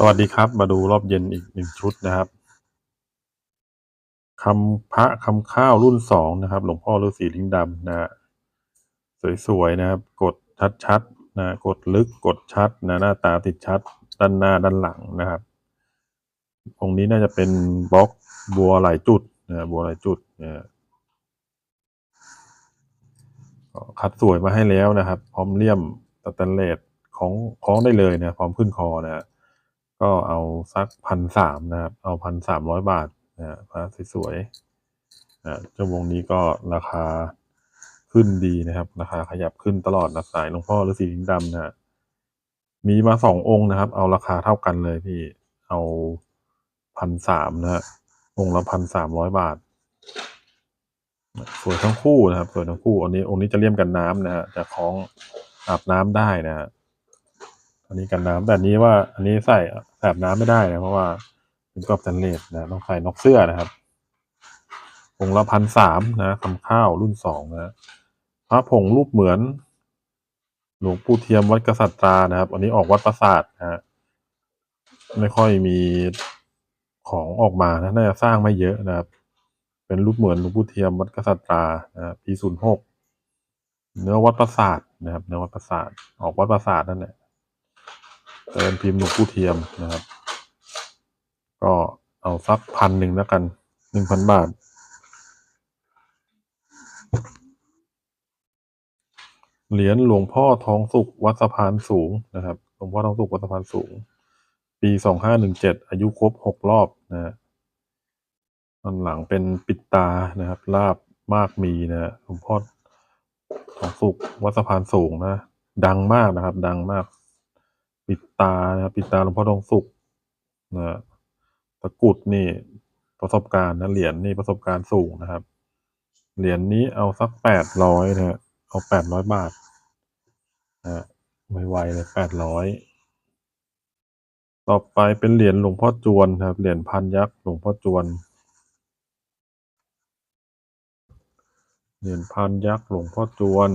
สวัสดีครับ มาดูรอบเย็นอีกหนึ่งชุดนะครับคำพระคำข้าวรุ่นสองนะครับ หลวงพ่อฤาษีลิงดำนะ สวยๆนะครับ กดชัดๆนะ กดลึกกดชัดนะหน้าตาติดชัด ด้านหน้าด้านหลังนะครับองค์นี้น่าจะเป็นบล็อกบัวหลายจุดนะบัวหลายจุดนะคัดสวยมาให้แล้วนะครับ พร้อมเลี่ยมสแตนเลสของคล้องได้เลยนะพร้อมขึ้นคอนะฮะ ก็เอาสักพันสามนะครับ เอาพันสามร้อยบาทนะฮะพระสวยๆนะเจ้าวงนี้ก็ราคาขึ้นดีนะครับ ราคาขยับขึ้นตลอดนะสายหลวงพ่อฤาษีลิงดำนะฮะมีมาสององค์นะครับ เอาราคาเท่ากันเลยพี่เอาพันสามนะฮะองค์ละพันสามร้อยบาทสวยทั้งคู่นะครับสวยทั้งคู่อันนี้องค์นี้จะเลี่ยมกันน้ำนะฮะจะคล้องอาบน้ำได้นะฮะ อันนี้กันน้ำแต่อันนี้ว่าอันนี้ใส่แอาบน้ำไม่ได้นะเพราะว่าเป็นกรอบสแตนเลสนะต้องใส่นอกเสื้อนะครับองค์ละพันสามนะคำข้าวรุ่นสองนะพระผงรูปเหมือน หลวงปู่เทียมวัดกษัตรานะครับ อันนี้ออกวัดปราสาทนะฮะไม่ค่อยมีของออกมานะน่าจะสร้างไม่เยอะนะครับ เป็นรูปเหมือนหลวงปู่เทียมวัดกษัตรานะปีศูนย์หกเนื้อวัดปราสาทนะครับ เนื้อวัดปราสาทออกวัดปราสาทนั่นแหละ เป็นพิมพ์หลวงปู่เทียมนะครับ ก็เอาสักพันหนึ่งแล้วกันหนึ่งพันบาท เหรียญหลวงพ่อทองสุขวัดสะพานสูงนะครับ หลวงพ่อทองสุขวัดสะพานสูง ปีสองห้าหนึ่งเจ็ดอายุครบหกรอบนะฮะตอนหลังเป็นปิดตานะครับลาบมากมีนะฮะหลวงพ่อทองสุขวัดสะพานสูงนะ ดังมากนะครับ ดังมาก ปิดตานะครับปิดตาหลวงพ่อทองสุขนะฮะตะกุดนี่ประสบการณ์นะเหรียญนี่ประสบการณ์สูงนะครับ เหรียญนี้เอาสักแปดร้อยนะฮะเอาแปดร้อยบาทนะฮะไวๆเลยแปดร้อยต่อไปเป็นเหรียญหลวงพ่อจวนครับ เหรียญพันยักษ์หลวงพ่อจวน เหรียญพันยักษ์หลวงพ่อจวน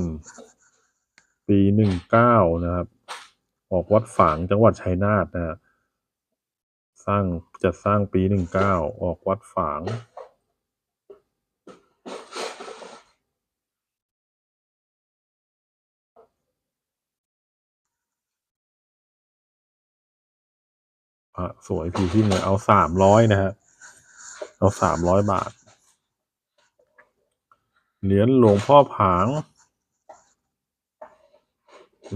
ปีหนึ่งเก้านะครับ ออกวัดฝางจังหวัดชัยนาทนะฮะสร้างจะสร้างปีหนึ่งเก้าออกวัดฝาง พระสวยผีที่เลยเอาสามร้อยนะฮะ เอาสามร้อยบาท เหรียญหลวงพ่อผาง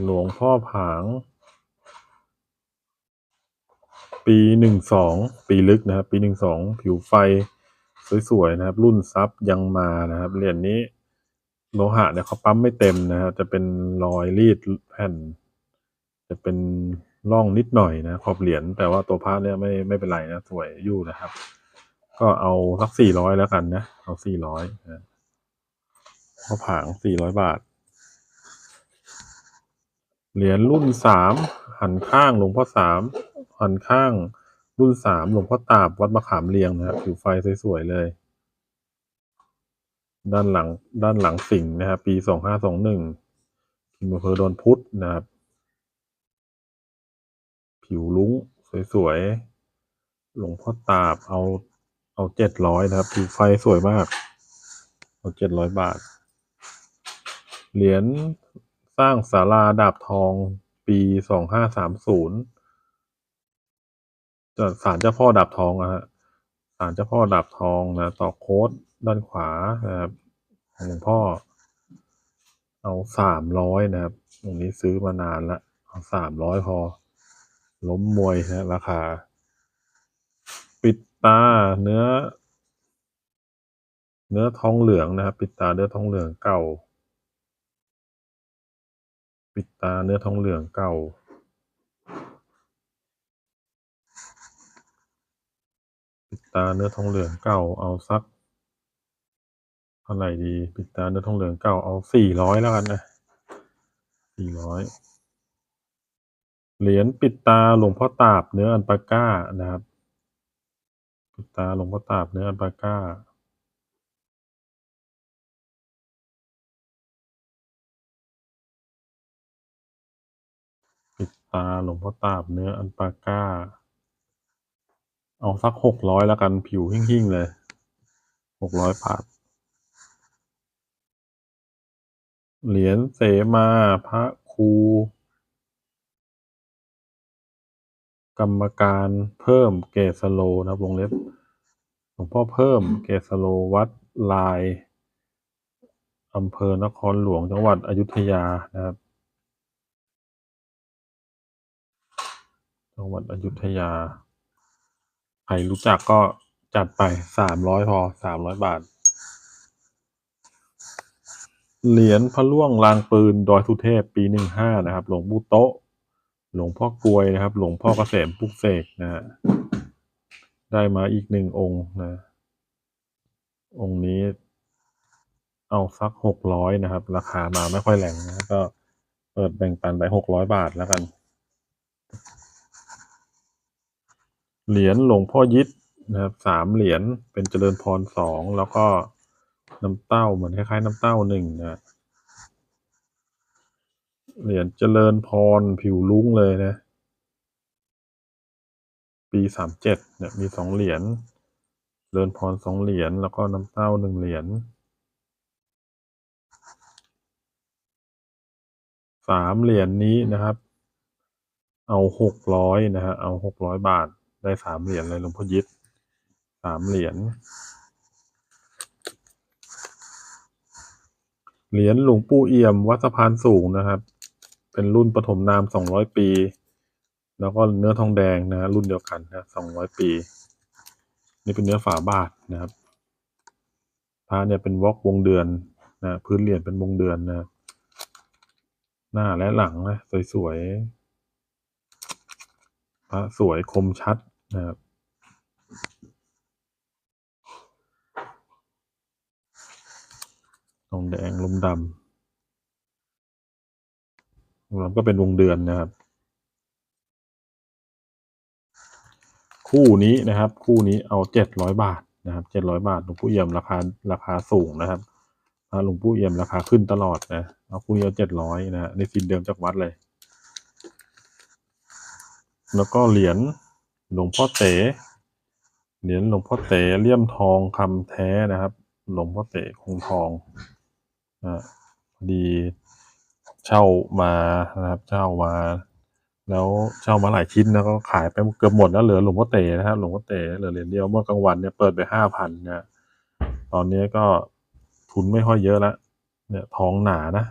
หลวงพ่อผาง ปีหนึ่งสองปีลึกนะครับ ปีหนึ่งสองผิวไฟสวยๆนะครับ รุ่นซับยังมานะครับเหรียญนี้โลหะเนี่ยเขาปั๊มไม่เต็มนะครับ จะเป็นรอยรีดแผ่น จะเป็นร่องนิดหน่อยนะขอบเหรียญแต่ว่าตัวพระเนี่ยไม่ไม่เป็นไรนะสวยอยู่นะครับ ก็เอาสักสี่ร้อยแล้วกันนะเอาสี่ร้อยนะพอผางสี่ร้อยบาท เหรียญรุ่นสามหันข้างหลวงพ่อสาม หันข้างรุ่นสามหลวงพ่อตาบวัดมะขามเรียงนะครับผิวไฟสวยๆเลย ด้านหลังด้านหลังสิงห์นะครับปีสองห้าสองหนึ่งพิมพ์อำเภอดอนพุทธนะครับ ผิวลุ้งสวยๆหลวงพ่อตาบเอาเอาเจ็ดร้อยนะครับผิวไฟสวยมาก เอาเจ็ดร้อยบาท เหรียญสร้างศาลาดาบทองปีสองห้าสามศูนย์ จากศาลเจ้าพ่อดาบทองนะฮะศาลเจ้าพ่อดาบทองนะต่อโค้ดด้านขวานะครับหลวงพ่อ เอาสามร้อยนะครับตรงนี้ซื้อมานานละเอาสามร้อยพอ ล้มมวยนะราคา ปิดตาเนื้อ เนื้อทองเหลืองนะครับ ปิดตาเนื้อทองเหลืองเก่า ปิดตาเนื้อทองเหลืองเก่า ปิด ตาเนื้อทองเหลืองเก่าเอาสักเท่าไหร่ดี ปิดตาเนื้อทองเหลืองเก่าเอาสี่ร้อยแล้วกันนะสี่ร้อยเหรียญปิดตาหลวงพ่อตาบเนื้ออันปาก้านะครับ ปิดตาหลวงพ่อตาบเนื้ออันปาก้าปิดตาหลวงพ่อตาบเนื้ออันปาก้า เอาสักหกร้อยแล้วกันผิวหิ่งๆเลย หกร้อยบาท เหรียญเสมาพระครู กรรมการเพิ่มเกษโลนะครับวงเล็บหลวงพ่อเพิ่มเกษโลวัดลายอำเภอนครหลวงจังหวัดอยุธยานะครับ จังหวัดอยุธยา ใครรู้จักก็จัดไปสามร้อยพอสามร้อยบาท เหรียญพระล่วงลางปืนดอยสุเทพปีหนึ่งห้านะครับ หลวงปู่โตะหลวงพ่อกลวยนะครับ หลวงพ่อเกษมปุกเสกนะฮะได้มาอีกหนึ่งองค์นะ องค์นี้ เอาสักหกร้อยนะครับ ราคามาไม่ค่อยแรงนะก็เปิดแบ่งปันไปหกร้อยบาทแล้วกัน เหรียญหลวงพ่อยิดนะครับสามเหรียญเป็นเจริญพรสองแล้วก็น้ำเต้าเหมือนคล้ายๆ น้ำเต้าหนึ่งนะเหรียญเจริญพรผิวลุ้งเลยนะ ปีสามเจ็ดเนี่ยมีสองเหรียญเจริญพรสองเหรียญแล้วก็น้ำเต้าหนึ่งเหรียญสามเหรียญนี้นะครับ เอาหกร้อยนะฮะเอาหกร้อยบาท ได้สามเหรียญเลยหลวงพ่อยิดสามเหรียญเหรียญหลวงปู่เอี่ยม วัดสะพานสูงนะครับ เป็นรุ่นปฐมนามสองร้อยปี แล้วก็เนื้อทองแดงนะฮะรุ่นเดียวกันนะสองร้อยปี นี่เป็นเนื้อฝาบาทนะครับพระเนี่ยเป็นวอกวงเดือนนะพื้นเหรียญเป็นวงเดือนนะหน้าและหลังนะสวยๆพระสวยคมชัด นะครับทองแดงลมดำลมดำก็เป็นวงเดือนนะครับ คู่นี้นะครับ คู่นี้เอาเจ็ดร้อยบาทนะครับเจ็ดร้อยบาทหลวงปู่เอี่ยมราคาราคาสูงนะครับพระหลวงปู่เอี่ยมราคาขึ้นตลอดนะเอาคู่นี้เอาเจ็ดร้อยนะฮะในสินเดิมจากวัดเลย แล้วก็เหรียญ หลวงพ่อเต๋เหรียญหลวงพ่อเต๋เลี่ยมทองคำแท้นะครับ หลวงพ่อเต๋คงทองนะพอดีเช่ามานะครับ เช่ามา แล้วเช่ามาหลายชิ้นแล้วก็ขายไปเกือบหมดแล้วเหลือหลวงพ่อเต๋นะครับหลวงพ่อเต๋เหลือเหรียญเดียวเมื่อกลางวันเนี่ยเปิดไปห้าพันนะตอนนี้ก็ทุนไม่ค่อยเยอะล้วเนี่ยทองหนานะ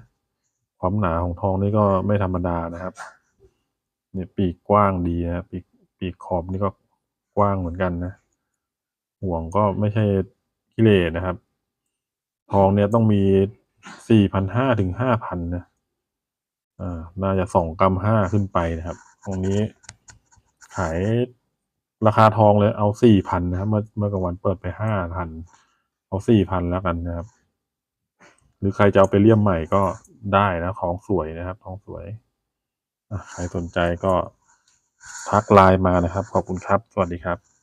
ความหนาของทองนี่ก็ไม่ธรรมดานะครับ เนี่ยปีกกว้างดีนะปีก ปีกขอบนี่ก็กว้างเหมือนกันนะ ห่วงก็ไม่ใช่กิเลสนะครับ ทองเนี่ยต้องมีสี่พันห้าถึงห้าพันนะ อ่า น่าจะสองกรัมห้าขึ้นไปนะครับ ตรงนี้ขายราคาทองเลยเอาสี่พันนะครับ เมื่อเมื่อกลางวันเปิดไปห้าพัน เอาสี่พันแล้วกันนะครับ หรือใครจะเอาไปเลี่ยมใหม่ก็ได้นะ ของสวยนะครับทองสวย ใครสนใจก็ ทักไลน์มานะครับ ขอบคุณครับ สวัสดีครับ